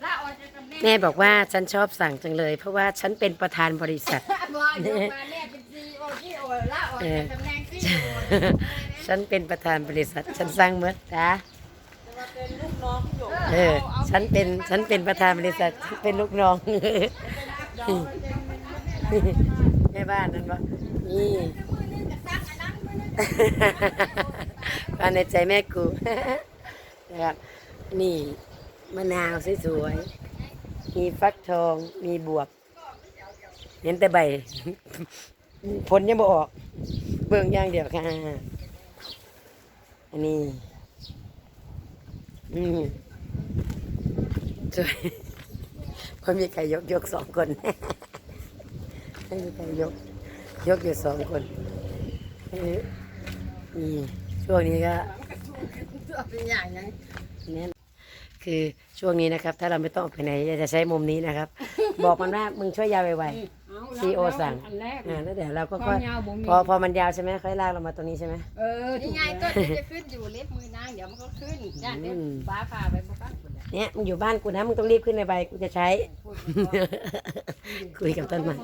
แหน่งแม่บอกว่าฉันชอบสั่งจังเลย เพราะว่าฉันเป็นประธานบริษัทบอกยกมาเนี่ยเป็นซีโอที่โอลาออกจากตำแหน่งซีโอฉันเป็นประธานบริษัท ฉันสั่งเมื่อจ้าเออฉันเป็นฉันเป็นประธานบริษัทฉันเป็นลูกน้องแม่บ้านนั่นวะนี่ความในใจแม่กูนะครับนี่ มะนาวสวยๆ มีฟักทอง มีบวบ เห็นแต่ใบ ผลยังบ่ออก เบิ่งอย่างเดียวค่ะ อันนี้ อืมสวยเพราะมีใครยกยกสองคน ไม่มีใครยก ยกอยู่สองคนเออนี่ช่วงนี้ก็เป็นอย่างนั้นเนี่ย คือช่วงนี้นะครับ ถ้าเราไม่ต้องออกไปไหนจะใช้มุมนี้นะครับ บอกมันว่ามึงช่วยยาวไวๆซีโอสั่งอันแรกอ่าแล้วเดี๋ยวเราก็คค่วาอมยยาวบ่มีพอพอมันยาวใช่ไหมค่อยลากลงมาตรงนี้ใช่ไหมเออถูนี่กไงแล้วต้นจะขึ้นอยู่เล็บมือนางเดี๋ยวมันก็ขึ้นจ้าเดี๋ยวฟ้าผ่าไปบ่กักคนเนี่ยมึงอยู่บ้านกูนะมึงต้องรีบขึ้นในใบกูจะใช้ คุยกับต้นไม้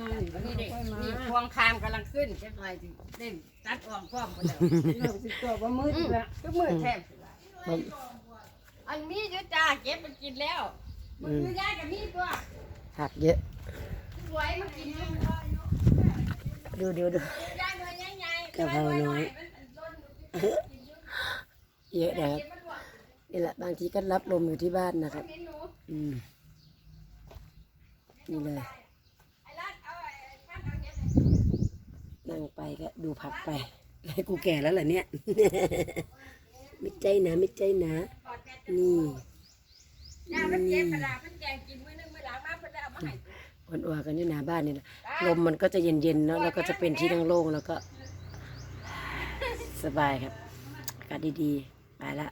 นี่เด็กนี่พวงคามกำลังขึ้นจะหน่อยสิเล่นตัดอ่อนพร้อมกันแล้วเริ่มสิตัวว่ามืดแล้วทุกมือแทบสิว่า อันนี้เดี๋ยวจ้าเก็บมากินแล้วมันคือยายกับมีตัวผักเยอะสวยมากินเลยดูดูดูยายหน่วยใหญ่ๆกะเพราน้อยเยอะนะครับนี่แหละบางทีก็รับลมอยู่ที่บ้านนะครับเมนูอืมนี่เลยไอ้รัดเอาไอ้ท่านเอาเก็บนั่งไปก็ดูผักไปกูแก่แล้วเหรอเนี่ยมิดใจนะมิดใจนะ นี่ยามันเก็บกระดาษมันแกงกินมื้อนึงมื้อหลังมาเพิ่นได้เอามาให้วันอวกันอยู่หน้าบ้านนี่แหละลมมันก็จะเย็นๆเนาะแล้วก็จะเป็นที่นั่งโล่งแล้วก็ สบายครับอากาศดีๆ ไปละ